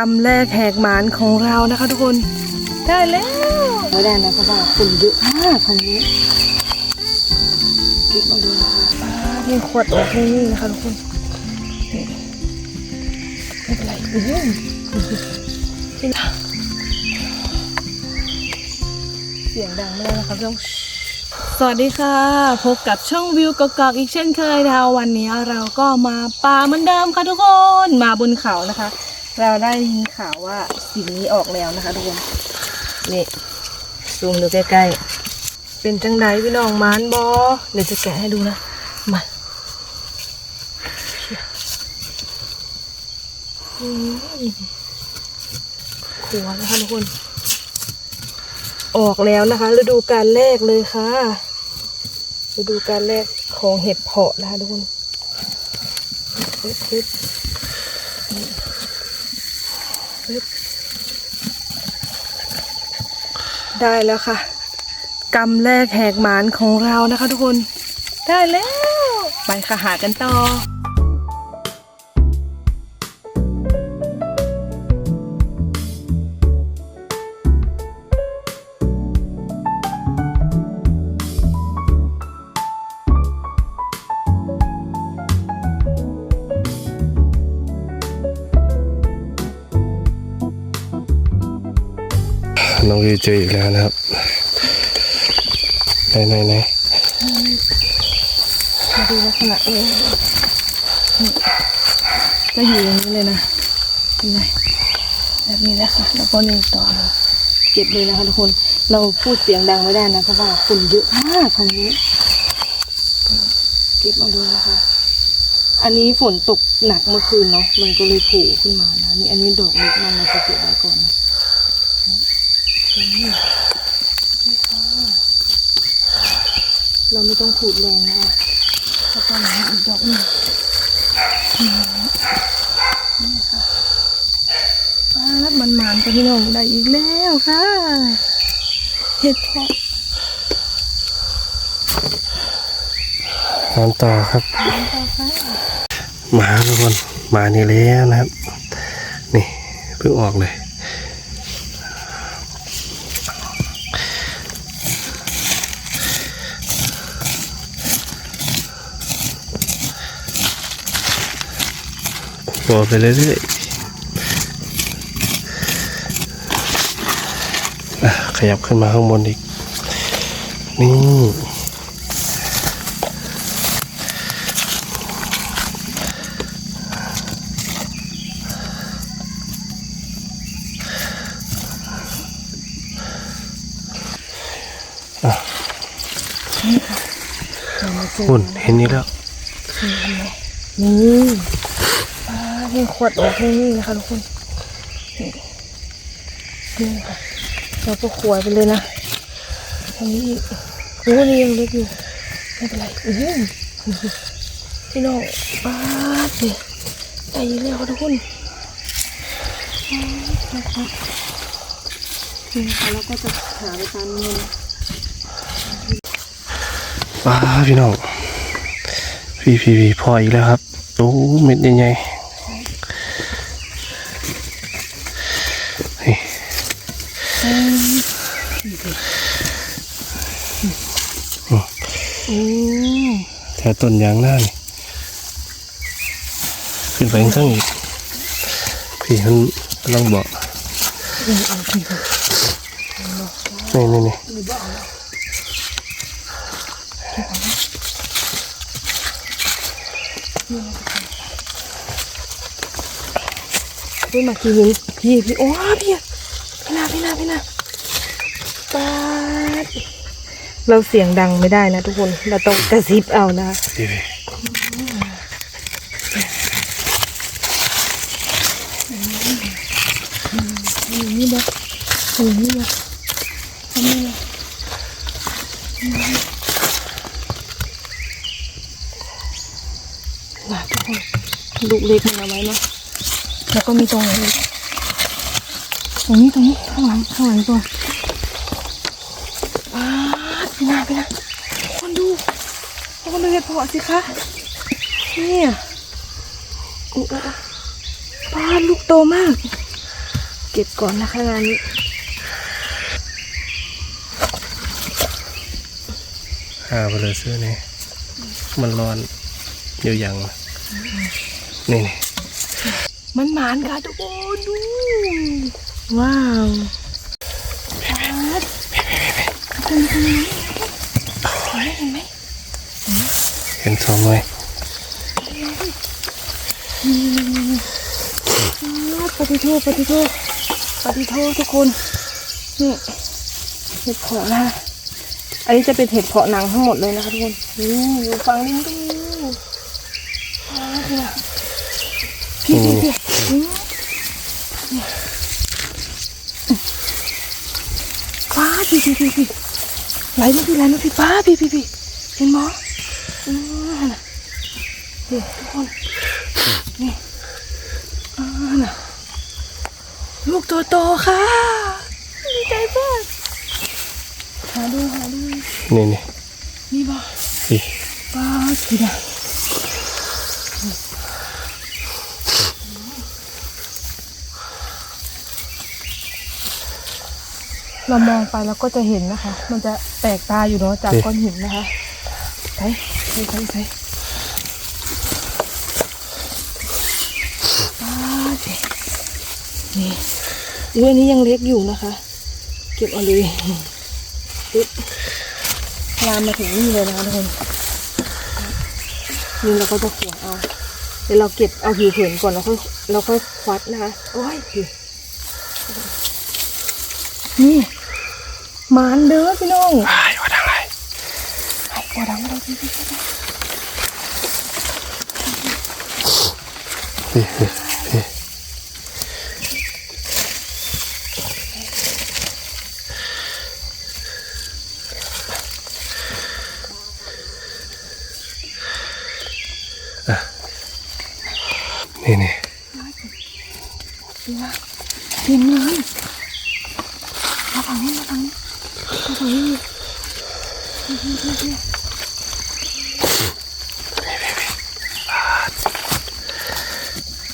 กำแรกแหกหมานของเรานะคะทุกคน ได้แล้วไม่ได้นะเพราะว่าฝุ่นเยอะมากครั้งนี้ดมาดูนี่ขวดออกนี่นะคะทุกคนไม่เป็นไรอุ้ยเสียงดังม่ได้นะคะต้องสวัสดีค่ะ พบกับช่องวิวกอกๆอีกเช่นเคยนะคะวันนี้เราก็มาป่าเหมือนเดิมค่ะทุกคน มาบนเขานะคะ เราได้ยินข่าวว่าสิ่งนี้ออกแล้วนะคะทุกคนนี่ซูมดูใกล้ๆ เป็นจังไดพี่น้องมานบอเดี๋ยวจะแกะให้ดูนะ มาขัวนะคะทุกคน ออกแล้วนะคะฤดูการแรกเลยค่ะฤดูการแรกของเห็ดเพาะนะคะทุกคนปึ๊บปึ๊บนี่ปึ๊บ ได้แล้วค่ะกำแรกแหกหมานของเรานะคะทุกคน ได้แล้ว ไปค่ะหากันต่อ น้องวิวเจออีกแล้วนะครับไหนไหนไหนมาดูลักษณะเองนี่ก็อยู่อย่างนี้เลยนะเห็นไหมแบบนี้แหละค่ะแล้วก็นี่ต่อเลยเก็บเลยนะคะทุกคนเราพูดเสียงดังไม่ได้นะเพราะว่าฝุ่นเยอะมากครั้งนี้ เก็บมาดูนะคะ อันนี้ฝนตกหนักเมื่อคืนเนาะมันก็เลยผล่ขึ้นมานะนี่อันนี้ดอกเล็กมันเราจะเก็บไว้ก่อนนะ เราไม่ต้องขูดแรงนะคะแล้วก็มาอีกดอกหนึ่งนี่ค่ะป้าดมันหมานกับพี่น้องได้อีกแล้วค่ะ เห็ดเพาะตามต่อครับต่อค่ะมาทุกคน มานี่แล้วนะครับ นี่เพิ่งออกเลย ตัวไปเรื่อยๆอะขยับขึ้นมาข้างบนอีก นี่เรามาเจอหุ่นเห็นนี้แล้วนี่ ป้าดนี่ขวดออกนี่นะคะทุกคนนี่นี่ค่ะเราก็ขวดไปเลยนะอันนี้อีกโอ้นี่ยังเล็กอยู่ไม่เป็นไรอุ้ยพี่น้องป้าดนี่ได้ยินแล้วค่ะทุกคนป๊าดนะคะนี่ค่ะแล้วก็จะหาไปตามเงินป้าพี่น้องพี่พี่พี่พออีกแล้วครับโอ้เม็ดใหญ่ๆ แถวต้นยางหน้านี่ขึ้นไปข้างอีกพี่มันลังบอกนี่นี่นี่พี่มากี่หินพี่พี่โอ้พี่พี่นาพี่นาพี่นาป๊า เราเสียงดังไม่ได้นะทุกคน เราต้องกระซิบเอานะพี่พี่อยู่นี่นะอยู่นี่นะทำไมนะนะทุกคนลูกเล็กมันเอาไว้เนาะแล้วก็มีตรงไหนอีกตรงนี้ตรงนี้ข้างหลังข้างหลังตัวป๊าด พี่นาพี่นาคนดูคนดูเห็ดเพาะสิคะเนี่ยโอ้โอ้โอ้ป๊าดลูกโตมากก็บก่อนนะคะงานนี้หาไปเลยซื้อนี่มันร้อนอยู่ยังนี่นี่มันหมานค่ะทุกคนดู ว้าว เห็นสองไหมปฏิโทษปฏิโทษปฏิโทษทุกคน นี่ เห็ดเพาะนะอันนี้จะเป็นเห็ดเพาะหนังทั้งหมดเลยนะคะทุกคนนี่อยู่ฝั่งลิ้นก็มีว้าเนี่ยพี่พี่พี่ป้าพี่พี่พี่พี่ไหลมาพี่ไหลมาพี่ป้าพี่พี่พี่เห็นไหม น่ะนี่ทุกคนนี่อ่าน่ะลูกตัวโตค่ะดีใจมากหาดูหาดูนี่นี่นี่บ่พี่ป้าสินะเรามองไปแล้วก็จะเห็นนะคะ มันจะแปลกตาอยู่เนาะจากก้อนหินนะคะใส่ใส่ใส่ใส่ป้าสินี่อุ้ยอันนี้ยังเล็กอยู่นะคะ เก็บเอาเลยปึ๊บลามมาถึงนี่เลยนะคะทุกคนนี่เราก็จะขวเอาเดี๋ยวเราเก็บเอาผิวเผินก่อนแล้วค่อยเราค่อยควัดนะคะโอ้ยผิวนี่มานเด้อพี่น้อง ไอ้ว่าทางไรไอ้กวดังเราพี่พี่พี่พี่พี่พี่นี่นี่เต็มเลยมาฝั่งนี้มาฝั่งนี้มาฝั่งนี้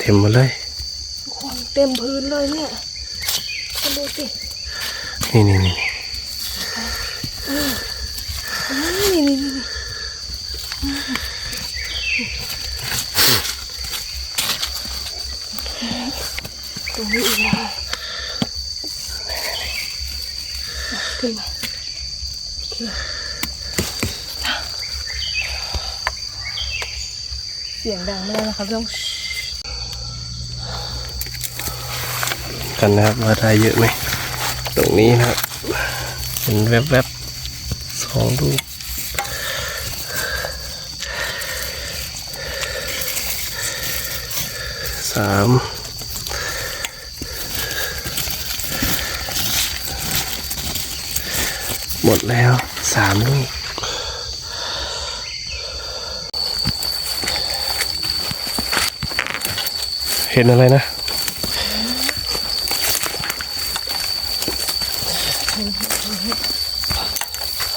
เต็มหมาเลยคนเต็มพื้นเลยเนี่ยคุณดูสินี่นี่นี่นี่นี่นี่ตรงนี้อีกนะคะขึ้นมาโอเคเสียงดังไม่ได้นะคะต้อง กันนะครับว่าได้เยอะไหมตรงนี้นะครับเห็นแวบๆสองลูกสามหมดแล้วสามลูกเห็นอะไรนะ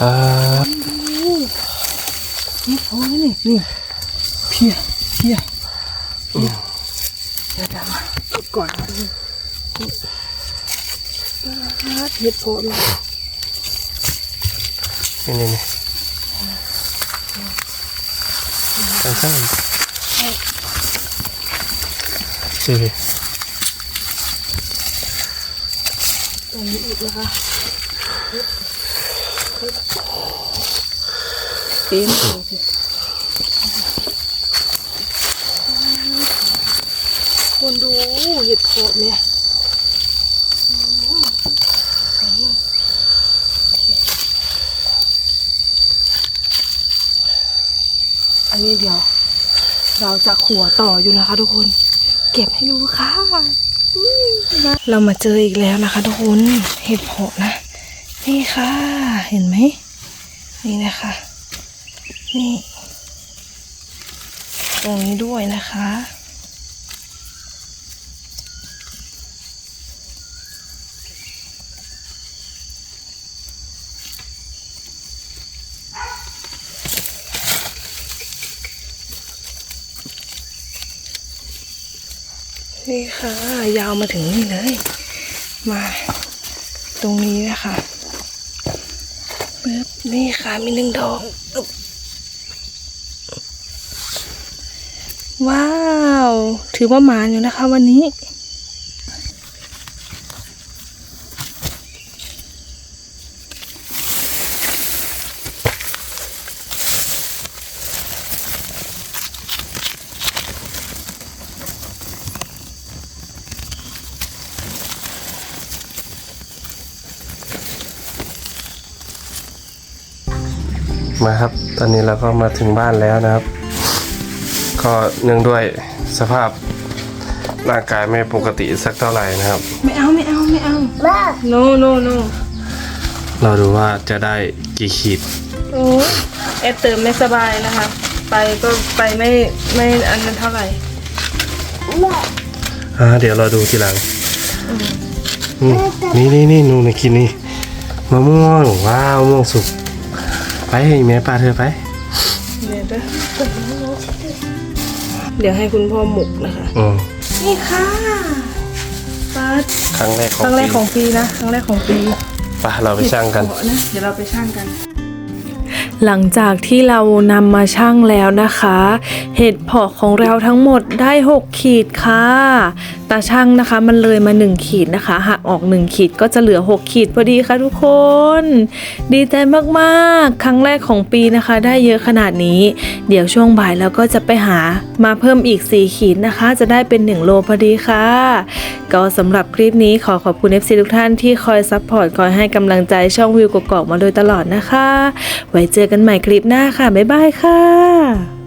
ครับนี่โอ้ยนี่นี่เพียเพียเพียเดี๋ยวเดี๋ยวมาก่อนนะดูเห็ดโพดเลยนี่นี่นี่ข้างข้างใช่ไหมตรงนี้อีกนะคะ เต็มเลยคนดูเห็ดโพดเนี่ยอันนี้เดี๋ยว เราจะขัวต่ออยู่นะคะทุกคน เก็บให้ดูค่ะอืมนะเรามาเจออีกแล้วนะคะทุกคน เห็ดเพาะนะ นี่ค่ะ เห็นไหม นี่นะคะ นี่ ตรงนี้ด้วยนะคะนี่ค่ะ ยาวมาถึงนี่เลย มาตรงนี้นะคะ ปึ๊บนี่ค่ะมีหนึ่งดอกว้าว ถือว่าหมานอยู่นะคะ วันนี้ มาครับ ตอนนี้เราก็มาถึงบ้านแล้วนะครับ ก็เนื่องด้วยสภาพร่างกายไม่ปกติสักเท่าไหร่นะครับ ไม่เอาไม่เอาไม่เอา no no no เราดูว่าจะได้กี่ขีดโอ้แอดเติมไม่สบายนะคะ ไปก็ไปไม่ไม่อันนั้นเท่าไหร่อ่าเดี๋ยวเราดูทีหลังอืมนี่นี่นี่นูในกินนี่มะม่วงว้าวมะม่วงสุก ไปให้แม่ปลาเธอไป เดี๋ยวเด้อเดี๋ยวให้คุณพ่อหมกนะคะ อืมนี่ค่ะปัดครั้งแรกของครั้งแรกปีของปีนะ ครั้งแรกของปีไปเราไปช่างกันเห็ดเผาะนะเดี๋ยวเราไปช่างกัน หลังจากที่เรานำมาชั่งแล้วนะคะ เห็ดเผาะของเราทั้งหมดได้ 6 ขีดค่ะตาชั่งนะคะมันเลยมา 1 ขีดนะคะหักออก 1 ขีดก็จะเหลือ 6 ขีดพอดีค่ะทุกคน ดีใจมากๆ ครั้งแรกของปีนะคะ ได้เยอะขนาดนี้ เดี๋ยวช่วงบ่ายเราก็จะไปหามาเพิ่มอีก 4 ขีดนะคะ จะได้เป็น 1 โลพอดีค่ะ ก็สำหรับคลิปนี้ขอขอบคุณ FC ทุกท่านที่คอยซัพพอร์ตคอยให้กำลังใจช่องวิวกกอกมาโดยตลอดนะคะ ไว้เจอเจอกันใหม่คลิปหน้าค่ะ บ๊ายบายค่ะ